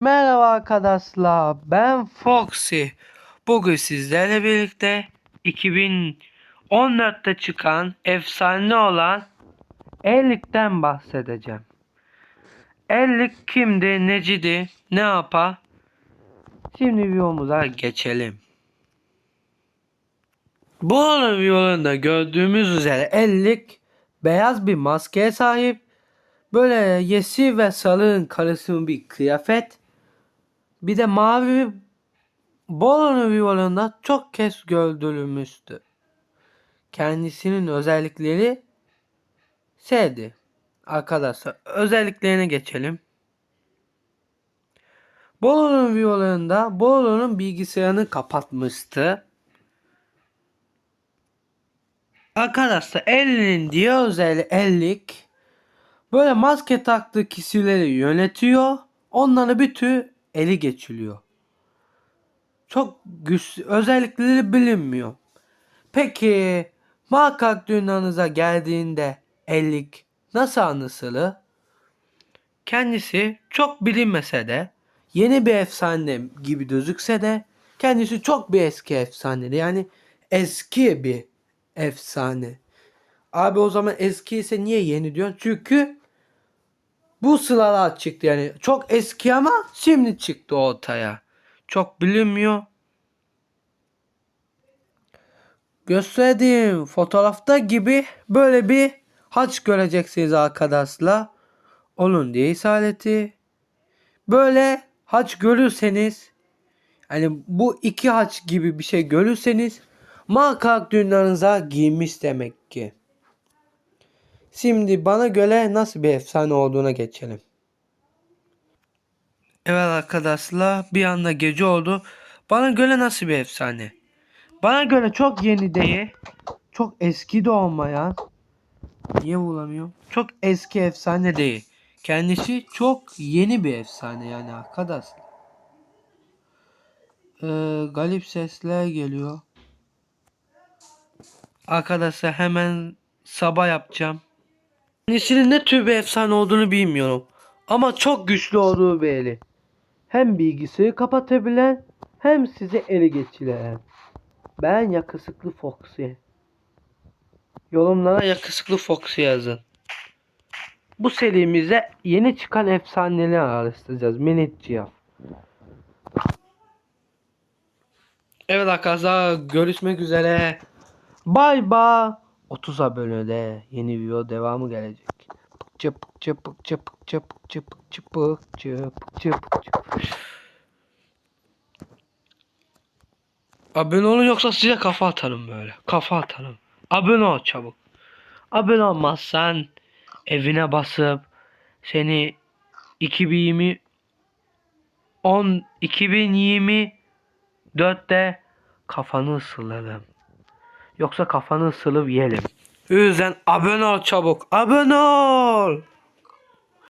Merhaba arkadaşlar ben Foxy. Bugün sizlerle birlikte 2014'te çıkan efsane olan Ellik'ten bahsedeceğim. Ellik kimdi, necidi, ne yapar? Şimdi videomuza geçelim. Bu oyun videolarında gördüğümüz üzere Ellik beyaz bir maskeye sahip. Böyle yeşil ve sarının karışımı bir kıyafet. Bir de mavi Bolon Vival'ında çok kez gördürülmüştü. Kendisinin özellikleri şeydi. Arkadaşlar özelliklerine geçelim. Bolon'un violonunda Bolon'un bilgisayarını kapatmıştı. Arkadaşlar Ellie'nin diğer özelliği ellik. Böyle maske taktığı kişileri yönetiyor. Onları bir tür eli geçiliyor. Çok güçlü özellikleri bilinmiyor. Peki muhakkak dünyanıza geldiğinde ellik nasıl anısılı? Kendisi çok bilinmese de yeni bir efsane gibi gözükse de kendisi çok bir eski efsane. Yani eski bir efsane. Abi o zaman eski ise niye yeni diyorsun? Çünkü bu sıralar çıktı yani. Çok eski ama şimdi çıktı ortaya. Çok bilinmiyor. Gösterdiğim fotoğrafta gibi böyle bir haç göreceksiniz arkadaşlar. Onun diye işareti. Böyle haç görürseniz yani bu iki haç gibi bir şey görürseniz muhakkak dünyanıza giymiş demek ki. Şimdi bana göre nasıl bir efsane olduğuna geçelim. Evet arkadaşlar bir anda gece oldu. Bana göre nasıl bir efsane? Bana göre çok yeni değil. Çok eski de olmayan. Niye bulamıyorum? Çok eski efsane değil. Kendisi çok yeni bir efsane yani arkadaşlar. Ee, galip sesler geliyor. Arkadaşlar hemen sabah yapacağım. Kendisinin ne tür bir efsane olduğunu bilmiyorum. Ama çok güçlü olduğu belli. Hem bilgisayarı kapatabilen hem size ele geçiren. Ben yakışıklı Foxy. Yorumlara yakışıklı Foxy yazın. Bu serimizde yeni çıkan efsaneleri araştıracağız. Minik Cihaz. Evet arkadaşlar görüşmek üzere. Bay bay. 30 abonede yeni video devamı gelecek. Çıpık çıpık çıpık çıpık çıpık çıpık çıpık çıpık çıpık. Abone olun yoksa size kafa atarım böyle. Kafa atarım. Abone ol çabuk. Abone olmazsan evine basıp seni 2020 10 2024'te kafanı ısırırım. Yoksa kafanı ısırıp yiyelim. O yüzden abone ol çabuk. Abone ol.